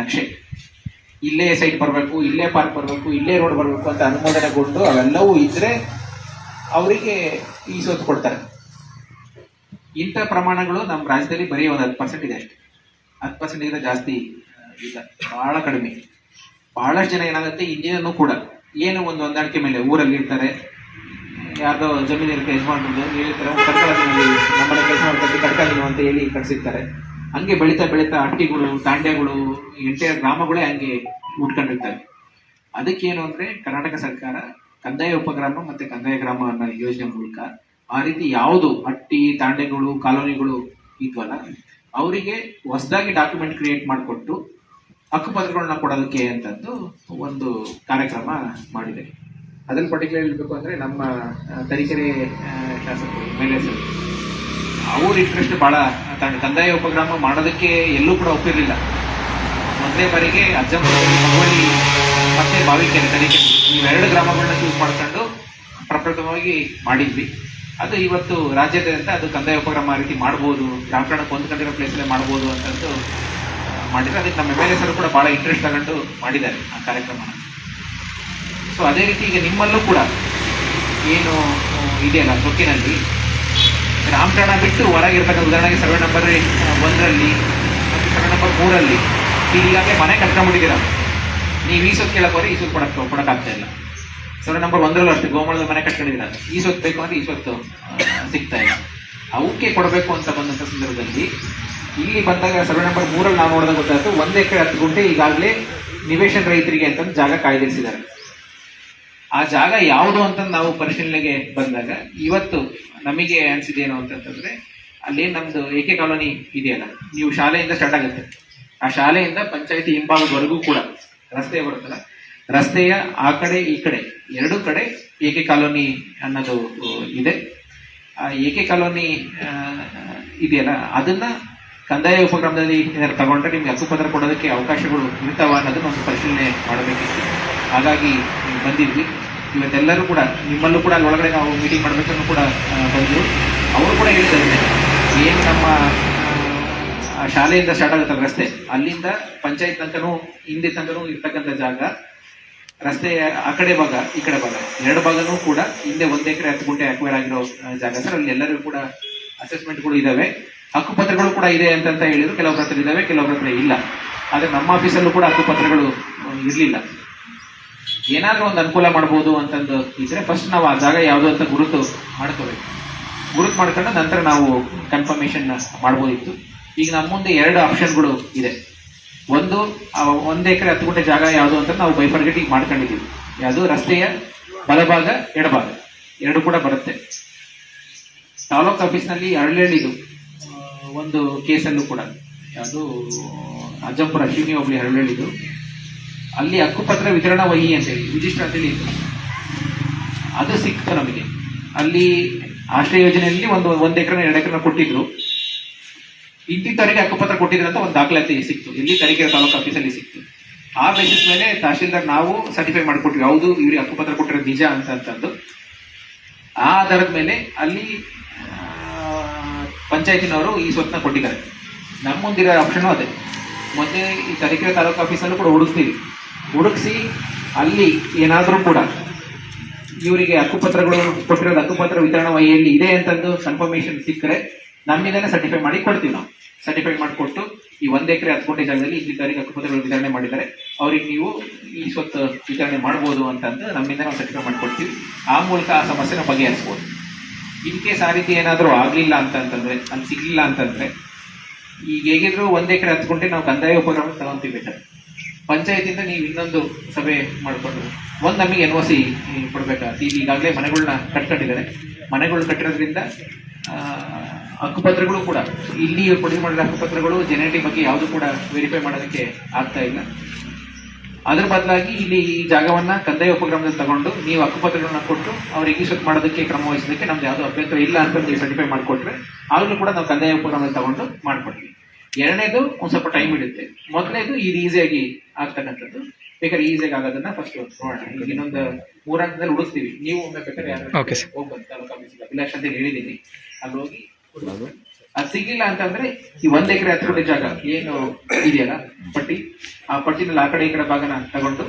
ನಕ್ಷೆ. ಇಲ್ಲೇ ಸೈಟ್ ಬರಬೇಕು, ಇಲ್ಲೇ ಪಾರ್ಕ್ ಬರಬೇಕು, ಇಲ್ಲೇ ರೋಡ್ ಬರಬೇಕು ಅಂತ ಅನುಮೋದನೆಗೊಂಡು ಅವೆಲ್ಲವೂ ಇದ್ದರೆ ಅವರಿಗೆ ಈ ಸ್ವತ್ತು ಕೊಡ್ತಾರೆ. ಇಂಥ ಪ್ರಮಾಣಗಳು ನಮ್ಮ ರಾಜ್ಯದಲ್ಲಿ ಬರೀ ಒಂದು ಹತ್ತು ಪರ್ಸೆಂಟ್ ಇದೆ ಅಷ್ಟೇ. ಹತ್ತು ಪರ್ಸೆಂಟ್ ಇದೆ ಜಾಸ್ತಿ ಇಲ್ಲ, ಬಹಳ ಕಡಿಮೆ. ಬಹಳಷ್ಟು ಜನ ಏನಾಗುತ್ತೆ ಇಂಜಿನಿಯರ್ನು ಕೂಡ ಏನು ಒಂದು ಹೊಂದಾಣಿಕೆ ಮೇಲೆ ಊರಲ್ಲಿ ಇರ್ತಾರೆ, ಯಾರ್ದೋ ಜಮೀನು ಇರುತ್ತೆ ಹೇಳಿರ್ತಾರೆ ನಮ್ಮನೆ ಕೆಲಸ ಮಾಡ್ಕೊಂಡು ಕಟ್ಕಳಿನು ಅಂತ ಹೇಳಿ ಕಟ್ಸಿರ್ತಾರೆ. ಹಂಗೆ ಬೆಳೀತಾ ಬೆಳೀತಾ ಹಟ್ಟಿಗಳು ತಾಂಡ್ಯಗಳು ಎಂಟೆಯ ಗ್ರಾಮಗಳೇ ಹಂಗೆ ಉಟ್ಕೊಂಡಿರ್ತವೆ ಅದಕ್ಕೇನು ಅಂದ್ರೆ ಕರ್ನಾಟಕ ಸರ್ಕಾರ ಕಂದಾಯ ಉಪಗ್ರಾಮ ಮತ್ತೆ ಕಂದಾಯ ಗ್ರಾಮ ಅನ್ನೋ ಯೋಜನೆ ಮೂಲಕ ಆ ರೀತಿ ಯಾವುದು ಹಟ್ಟಿ ತಾಂಡೆಗಳು ಕಾಲೋನಿಗಳು ಇದ್ವಲ್ಲ, ಅವರಿಗೆ ಹೊಸದಾಗಿ ಡಾಕ್ಯುಮೆಂಟ್ ಕ್ರಿಯೇಟ್ ಮಾಡಿಕೊಟ್ಟು ಹಕ್ಕುಪತ್ರಗಳನ್ನ ಕೊಡೋದಕ್ಕೆ ಅಂತಂದು ಒಂದು ಕಾರ್ಯಕ್ರಮ ಮಾಡಿದೆ. ಅದ್ರಲ್ಲಿ ಪರ್ಟಿಕ್ಯುಲರ್ ಹೇಳ್ಬೇಕು ಅಂದ್ರೆ ನಮ್ಮ ತರೀಕೆರೆ ಶಾಸಕರು ಎಂ ಎಲ್ ಅವ್ರ ಇಂಟ್ರೆಸ್ಟ್ ಬಹಳ ಕಂದಾಯ ಉಪಗ್ರಾಮ ಮಾಡೋದಕ್ಕೆ ಎಲ್ಲೂ ಕೂಡ ಒಪ್ಪಿರಲಿಲ್ಲ. ಮೊದಲೇ ಬಾರಿಗೆ ಅಜ್ಜಂಪುರದಲ್ಲಿ ಮತ್ತೆ ಬಾವಿಕೆರೆ ತನಿಖೆ ಇವೆರಡು ಗ್ರಾಮಗಳನ್ನ ಚೂಸ್ ಮಾಡ್ಕೊಂಡು ಪ್ರಪ್ರಥಮವಾಗಿ ಮಾಡಿದ್ವಿ. ಅದು ಇವತ್ತು ರಾಜ್ಯದಂತ ಅದು ಕಂದಾಯ ಉಪಕ್ರಮ ಆ ರೀತಿ ಮಾಡ್ಬೋದು ರಾಮಕರಣಕ್ಕೆ ಹೊಂದ್ಕೊಂಡಿರೋ ಪ್ಲೇಸಲ್ಲೇ ಮಾಡ್ಬೋದು ಅಂತಂದು ಮಾಡಿದ್ರೆ ಅದಕ್ಕೆ ನಮ್ಮ ಎಂ ಎಲ್ ಕೂಡ ಬಹಳ ಇಂಟ್ರೆಸ್ಟ್ ತಗೊಂಡು ಮಾಡಿದ್ದಾರೆ ಆ ಕಾರ್ಯಕ್ರಮನ. ಸೊ ಅದೇ ರೀತಿ ಈಗ ನಿಮ್ಮಲ್ಲೂ ಕೂಡ ಏನು ಇದೆಯಲ್ಲ, ಸೊಕ್ಕಿನಲ್ಲಿ ರಾಮಕರಣ ಬಿಟ್ಟು ಹೊರಗಿರ್ತಕ್ಕಂಥ ಉದಾಹರಣೆಗೆ ಸರ್ವೆ ನಂಬರ್ ಒಂದರಲ್ಲಿ ಮತ್ತು ಸರ್ವೆ ನಂಬರ್ ಮೂರಲ್ಲಿ ಈಗಾಗಲೇ ಮನೆ ಕಟ್ಕೊಂಡ್ಬಿಟ್ಟಿದ್ದೀರ? ನೀವು ಈ ಸೊತ್ತು ಕೇಳಕ್ಕೆ ಹೋದ್ರೆ ಈ ಸೊತ್ತು ಕೊಡಕ್ಕೆ ಕೊಡಕ್ಕಾಗ್ತಾ ಇಲ್ಲ. ಸರ್ವೆ ನಂಬರ್ ಒಂದರಲ್ಲೂ ಅಷ್ಟೇ, ಗೋಮಾಳದ ಮನೆ ಕಟ್ಕೊಂಡಿದ್ದೀರ? ಈ ಸೊತ್ತು ಬೇಕು ಅಂದರೆ ಈ ಸೊತ್ತು ಸಿಗ್ತಾ ಇಲ್ಲ. ಅವಕ್ಕೆ ಕೊಡಬೇಕು ಅಂತ ಬಂದಂಥ ಸಂದರ್ಭದಲ್ಲಿ ಇಲ್ಲಿ ಬಂದಾಗ ಸರ್ವೆ ನಂಬರ್ ಮೂರಲ್ಲಿ ನಾವು ನೋಡಿದಾಗ ಗೊತ್ತಾಯ್ತು, ಒಂದು ಎಕರೆ ಹತ್ತು ಗುಂಟೆ ಈಗಾಗಲೇ ನಿವೇಶನ ರೈತರಿಗೆ ಅಂತ ಜಾಗ ಕಾಯ್ದಿರಿಸಿದ್ದಾರೆ. ಆ ಜಾಗ ಯಾವುದು ಅಂತ ನಾವು ಪರಿಶೀಲನೆಗೆ ಬಂದಾಗ ಇವತ್ತು ನಮಗೆ ಅನ್ಸಿದ್ದೇನು ಅಂತಂತಂದ್ರೆ, ಅಲ್ಲಿ ನಮ್ದು ಏಕೆ ಕಾಲೋನಿ ಇದೆಯಲ್ಲ, ನೀವು ಶಾಲೆಯಿಂದ ಸ್ಟಾರ್ಟ್ ಆಗುತ್ತೆ. ಆ ಶಾಲೆಯಿಂದ ಪಂಚಾಯತಿ ಹಿಂಭಾಗದವರೆಗೂ ಕೂಡ ರಸ್ತೆ ಬರುತ್ತಲ್ಲ, ರಸ್ತೆಯ ಆ ಕಡೆ, ಈ ಕಡೆ, ಎರಡೂ ಕಡೆ ಏಕೆ ಕಾಲೋನಿ ಅನ್ನೋದು ಇದೆ. ಆ ಏಕೆ ಕಾಲೋನಿ ಇದೆಯಲ್ಲ, ಅದನ್ನ ಕಂದಾಯ ಉಪಕ್ರಮದಲ್ಲಿ ತಗೊಂಡ್ರೆ ನಿಮ್ಗೆ ಹಕ್ಕುಪತ್ರ ಕೊಡೋದಕ್ಕೆ ಅವಕಾಶಗಳು ಇರ್ತಾವ ಅನ್ನೋದನ್ನ ಒಂದು ಪರಿಶೀಲನೆ ಮಾಡಬೇಕಿತ್ತು. ಹಾಗಾಗಿ ಬಂದಿದ್ವಿ. ಇವತ್ತೆಲ್ಲರೂ ಕೂಡ, ನಿಮ್ಮಲ್ಲೂ ಕೂಡ ಅಲ್ಲಿ ಒಳಗಡೆ ನಾವು ಮೀಟಿಂಗ್ ಮಾಡಬೇಕನ್ನು ಕೂಡ ಬಂದರು. ಅವರು ಕೂಡ ಹೇಳ್ತಾರೆ ಏನು ನಮ್ಮ ಶಾಲೆಯಿಂದ ಸ್ಟಾರ್ಟ್ ಆಗುತ್ತೆ ರಸ್ತೆ, ಅಲ್ಲಿಂದ ಪಂಚಾಯತ್ ತನಕನೂ, ಹಿಂದೆ ತನಕನೂ ಇರ್ತಕ್ಕಂಥ ಜಾಗ ರಸ್ತೆಯ ಆ ಕಡೆ ಭಾಗ, ಈ ಕಡೆ ಭಾಗ. ಎರಡು ಭಾಗನೂ ಕೂಡ ಹಿಂದೆ ಒಂದ್ ಎಕರೆ ಹತ್ತು ಗುಂಟೆ ಅಕ್ವೈರ್ ಆಗಿರೋ ಜಾಗ. ಸರ್ ಅಲ್ಲಿ ಎಲ್ಲರಿಗೂ ಕೂಡ ಅಸೆಸ್ಮೆಂಟ್ಗಳು ಇದಾವೆ. ಹಕ್ಕುಪತ್ರಗಳು ಕೂಡ ಇದೆ ಅಂತಂತ ಹೇಳಿದ್ರು. ಕೆಲವೊಬ್ಬರ ಹತ್ರ ಇದಾವೆ ಕೆಲವೊಬ್ಬರ ಹತ್ರ ಇಲ್ಲ. ಆದ್ರೆ ನಮ್ಮ ಆಫೀಸಲ್ಲೂ ಕೂಡ ಹಕ್ಕುಪತ್ರಗಳು ಪತ್ರಗಳು ಇರ್ಲಿಲ್ಲ. ಏನಾದ್ರೂ ಒಂದು ಅನುಕೂಲ ಮಾಡ್ಬೋದು ಅಂತಂದು ಇದ್ರೆ ಫಸ್ಟ್ ನಾವು ಆ ಜಾಗ ಯಾವುದು ಅಂತ ಗುರುತು ಮಾಡ್ಕೋಬೇಕು. ಗುರುತು ಮಾಡ್ಕೊಂಡು ನಂತರ ನಾವು ಕನ್ಫರ್ಮೇಶನ್ ಮಾಡ್ಬೋದಿತ್ತು. ಈಗ ನಮ್ಮ ಮುಂದೆ ಎರಡು ಆಪ್ಷನ್ಗಳು ಇದೆ. ಒಂದು ಒಂದು ಎಕರೆ ಹತ್ತು ಗುಂಟೆ ಜಾಗ ಯಾವುದು ಅಂತ ನಾವು ಬೈಫರ್ಗೆಟಿಂಗ್ ಮಾಡ್ಕೊಂಡಿದ್ದೀವಿ. ಯಾವುದು? ರಸ್ತೆಯ ಬಲಭಾಗ ಎಡಭಾಗ. ಎರಡು ಕೂಡ ಬರುತ್ತೆ. ತಾಲೂಕ್ ಆಫೀಸ್ನಲ್ಲಿ ಆ, ಒಂದು ಕೇಸಲ್ಲೂ ಕೂಡ. ಅದು ಅಜ್ಜಂಪುರ ಅಶ್ವಿನಿ ಒಬ್ಬಳಿ ಹರಳಿದ್ದು ಅಲ್ಲಿ ಹಕ್ಕುಪತ್ರ ವಿತರಣಾ ವಹಿ ಅಂತೇಳಿ ವಿಶಿಷ್ಟ ಅಂತೇಳಿ ಅದು ಸಿಕ್ತು ನಮಗೆ. ಅಲ್ಲಿ ಆಶ್ರಯ ಯೋಜನೆಯಲ್ಲಿ ಒಂದು ಒಂದು ಎಕರೆ, ಎರಡು ಎಕರೆ ಕೊಟ್ಟಿದ್ರು. ಇಂತಿಂತವರಿಗೆ ಹಕ್ಕುಪತ್ರ ಕೊಟ್ಟಿದ್ರು ಅಂತ ಒಂದು ದಾಖಲಾತಿ ಸಿಕ್ತು. ಇಲ್ಲಿ ತರೀಕೆರೆ ತಾಲೂಕು ಆಫೀಸಲ್ಲಿ ಸಿಕ್ತು. ಆ ಬೇಸಿಸ್ ಮೇಲೆ ತಹಶೀಲ್ದಾರ್ ನಾವು ಸರ್ಟಿಫೈ ಮಾಡಿಕೊಟ್ವಿ. ಹೌದು, ಇವ್ರಿಗೆ ಹಕ್ಕುಪತ್ರ ಕೊಟ್ಟಿರೋ ನಿಜ ಅಂತ ಅಂತಂದು ಆ ಆಧಾರದ ಮೇಲೆ ಅಲ್ಲಿ ಪಂಚಾಯತಿನವರು ಈ ಸ್ವತ್ತನ್ನ ಕೊಟ್ಟಿದ್ದಾರೆ. ನಮ್ಮ ಮುಂದಿರೋ ಆಪ್ಷನ್ ಅದೇ. ಮೊನ್ನೆ ಈ ತರೀಕೆರೆ ತಾಲೂಕು ಆಫೀಸಲ್ಲೂ ಕೂಡ ಹುಡುಕ್ತೀವಿ. ಹುಡುಕ್ಸಿ ಅಲ್ಲಿ ಏನಾದರೂ ಕೂಡ ಇವರಿಗೆ ಹಕ್ಕುಪತ್ರಗಳು ಕೊಟ್ಟಿರೋದು ಹಕ್ಕುಪತ್ರ ವಿತರಣಾ ವಹಿಯಲ್ಲಿ ಇದೆ ಅಂತಂದು ಕನ್ಫರ್ಮೇಶನ್ ಸಿಕ್ಕರೆ ನಮ್ಮಿಂದಲೇ ಸರ್ಟಿಫೈ ಮಾಡಿ ಕೊಡ್ತೀವಿ ನಾವು. ಸರ್ಟಿಫೈ ಮಾಡಿಕೊಟ್ಟು ಈ ಒಂದು ಎಕರೆ ಹತ್ತು ಕೋಟಿ ಜಾಗದಲ್ಲಿ ಇಲ್ಲಿದ್ದವರಿಗೆ ಹಕ್ಕುಪತ್ರಗಳು ವಿತರಣೆ ಮಾಡಿದ್ದಾರೆ. ಅವ್ರಿಗೆ ನೀವು ಈ ಸ್ವತ್ತು ವಿತರಣೆ ಮಾಡ್ಬೋದು ಅಂತಂದು ನಮ್ಮಿಂದ ನಾವು ಸರ್ಟಿಫೈ ಮಾಡಿಕೊಡ್ತೀವಿ. ಆ ಮೂಲಕ ಆ ಸಮಸ್ಯೆನ ಬಗೆಹರಿಸ್ಬೋದು. ಇನ್ ಕೇಸ್ ಆ ರೀತಿ ಏನಾದರೂ ಆಗಲಿಲ್ಲ ಅಂತಂದ್ರೆ ಅಲ್ಲಿ ಸಿಗಲಿಲ್ಲ ಅಂತಂದ್ರೆ ಈಗ ಹೇಗಿದ್ರು ಒಂದೇ ಎಕರೆ ಗುಂಟೆ ನಾವು ಕಂದಾಯ ಉಪಕ್ರಮ ತಗೊಂತೀವಿ ಬೇಕಾದ್ರೆ ಪಂಚಾಯತಿಂದ ನೀವು ಇನ್ನೊಂದು ಸಭೆ ಮಾಡಿಕೊಂಡು, ಒಂದು ನಮಗೆ ಎನ್ ಒ ಸಿ ಕೊಡಬೇಕಾಗ್ತದೆ ಈಗ ಈಗಾಗಲೇ ಮನೆಗಳನ್ನ ಕಟ್ಕೊಂಡಿದ್ದಾರೆ. ಮನೆಗಳು ಕಟ್ಟಿರೋದ್ರಿಂದ ಹಕ್ಕುಪತ್ರಗಳು ಕೂಡ ಇಲ್ಲಿ ಕೊಡಿ ಮಾಡಿದ ಹಕ್ಕುಪತ್ರಗಳು ಜೆನೆಟಿ ಬಗ್ಗೆ ಯಾವುದು ಕೂಡ ವೆರಿಫೈ ಮಾಡೋದಕ್ಕೆ ಆಗ್ತಾ ಇಲ್ಲ. ಅದ್ರ ಬದಲಾಗಿ ಇಲ್ಲಿ ಈ ಜಾಗವನ್ನ ಕಂದಾಯ ಉಪಕ್ರಮದಲ್ಲಿ ತಗೊಂಡು ನೀವು ಹಕ್ಕುಪತ್ರಗಳನ್ನ ಕೊಟ್ಟು ಅವ್ರಿಗೆ ಈ ಮಾಡೋದಕ್ಕೆ ಕ್ರಮ ವಹಿಸೋದಕ್ಕೆ ನಮ್ದು ಯಾವ್ದು ಅಭ್ಯಂತರ ಇಲ್ಲ ಅಂತ ನೀವು ಸರ್ಟಿಫೈ ಮಾಡಿಕೊಟ್ರೆ ಆಗ್ಲೂ ಕೂಡ ನಾವು ಕಂದಾಯ ಉಪಕ್ರಮದಲ್ಲಿ ತಗೊಂಡು ಮಾಡ್ಕೊಡ್ತೀವಿ. ಎರಡನೇದು ಒಂದ್ ಸ್ವಲ್ಪ ಟೈಮ್ ಇಡುತ್ತೆ ಮೊದಲನೇದು ಇದು ಈಸಿಯಾಗಿ ಆಗ್ತಕ್ಕಂಥದ್ದು. ಬೇಕಾದ್ರೆ ಈಸಿಯಾಗಿ ಆಗೋದನ್ನ ಫಸ್ಟ್ ನೋಡೋಣ. ಈಗ ಇನ್ನೊಂದು ಮೂರ್ ಹಂತದಲ್ಲಿ ಹುಡುಕ್ತೀವಿ. ನೀವು ಒಮ್ಮೆ ಬೇಕಾದ್ರೆ ಯಾರು ಆಫೀಸಿಗೆ ಅಭಿಲಾಷ್ ಅಂತ ಹೇಳಿದ್ದೀನಿ. ಅಲ್ಲಿ ಹೋಗಿ. ಅದು ಸಿಗ್ಲಿಲ್ಲ ಅಂತಂದ್ರೆ ಈ ಒಂದ್ ಎಕರೆ ಹತ್ತು ಜಾಗ ಏನು ಇದೆಯಲ್ಲ ಪಟ್ಟಿ, ಆ ಪಟ್ಟಿನಲ್ಲಿ ಆ ಕಡೆ ಈ ಕಡೆ ಭಾಗನ ತಗೊಂಡು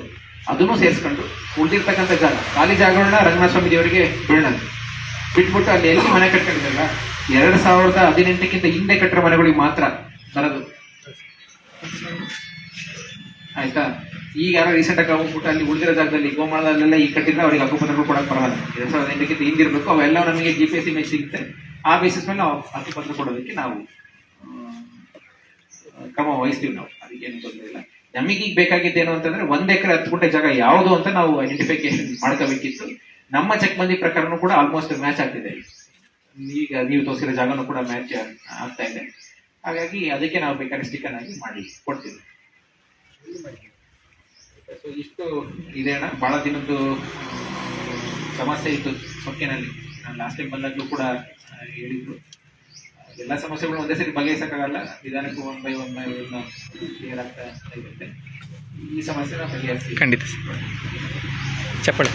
ಅದನ್ನು ಸೇರಿಸ್ಕೊಂಡು ಉಳಿದಿರ್ತಕ್ಕಂಥ ಜಾಗ, ಖಾಲಿ ಜಾಗಗಳನ್ನ ರಂಗನಾಥ ಸ್ವಾಮಿ ದೇವರಿಗೆ ಬಿಡೋಣ ಬಿಟ್ಬಿಟ್ಟು ಅಲ್ಲಿ ಎಲ್ಲಿ ಮನೆ ಕಟ್ಕೊಂಡಿದ್ದಲ್ಲ ಎರಡ್ ಸಾವಿರದ ಹದಿನೆಂಟಕ್ಕಿಂತ ಹಿಂದೆ ಕಟ್ಟಿರೋ ಮನೆಗಳಿಗೆ ಮಾತ್ರ ಬರೋದು. ಆಯ್ತಾ? ಈಗ ಯಾರೋ ರೀಸೆಂಟ್ ಆಗಿ ಹೋಗ್ಬಿಟ್ಟು ಅಲ್ಲಿ ಉಳಿದಿರೋ ಜಾಗದಲ್ಲಿ ಗೋಮಾಳದಲ್ಲೆಲ್ಲ ಈ ಕಟ್ಟಿದ್ರೆ ಅವ್ರಿಗೆ ಹಕ್ಕುಪತ್ರಗಳು ಕೊಡಕ್ ಬರಲ್ಲ. ಎರಡ್ ಸಾವಿರದ ಎಂಟಕ್ಕಿಂತ ಹಿಂದಿರ್ಬೇಕು ಅವೆಲ್ಲ ನಮಗೆ ಜಿ ಪಿ ಎಸ್ ಇಮೇಜ್ ಸಿಗುತ್ತೆ. ಆ ಬೇಸಿಸ್ ಮೇಲೆ ನಾವು ಹಕ್ಕುಪತ್ರ ಕೊಡೋದಕ್ಕೆ ನಾವು ಕ್ರಮ ವಹಿಸ್ತೀವಿ ನಾವು. ಅದಕ್ಕೇನು ತೊಂದರೆ ಇಲ್ಲ. ನಮಗೆ ಈಗ ಬೇಕಾಗಿದ್ದೇನು ಅಂತಂದ್ರೆ ಒಂದ್ ಎಕರೆ ಹತ್ತು ಗುಂಟೆ ಜಾಗ ಯಾವುದು ಅಂತ ನಾವು ಐಡೆಂಟಿಫಿಕೇಶನ್ ಮಾಡ್ಕೋಬೇಕಿತ್ತು. ನಮ್ಮ ಚೆಕ್ ಬಂದಿ ಪ್ರಕಾರನೂ ಕೂಡ ಆಲ್ಮೋಸ್ಟ್ ಮ್ಯಾಚ್ ಆಗ್ತಿದೆ. ಈಗ ನೀವು ತೋರಿಸಿರೋ ಜಾಗನೂ ಕೂಡ ಮ್ಯಾಚ್ ಆಗ್ತಾ ಇದೆ. ಹಾಗಾಗಿ ಅದಕ್ಕೆ ನಾವು ಬೇಕಾದ್ರೆ ಸ್ಟಿಕರ್ ಆಗಿ ಮಾಡಿ ಕೊಡ್ತೀವಿ. ಇಷ್ಟು ಇದೆ ಅಣ್ಣ. ಬಹಳ ದಿನದ್ದು ಸಮಸ್ಯೆ ಇತ್ತು ಸೊಕ್ಕಿನಲ್ಲಿ. ನಾನು ಲಾಸ್ಟ್ ಟೈಮ್ ಬಂದಾಗಲೂ ಕೂಡ ಹೇಳಿದ್ರು. ಎಲ್ಲ ಸಮಸ್ಯೆಗಳು ಒಂದೇ ಸರಿ ಬಗೆಹರಿಸೋಕ್ಕಾಗಲ್ಲ. ನಿಧಾನಕ್ಕೆ one by one by one clear ಆಗ್ತಾ ಇರುತ್ತೆ. ಈ ಸಮಸ್ಯೆನ ಬಗೆಹರಿಸಿ. ಖಂಡಿತ ಚಪ್ಪಳೆ.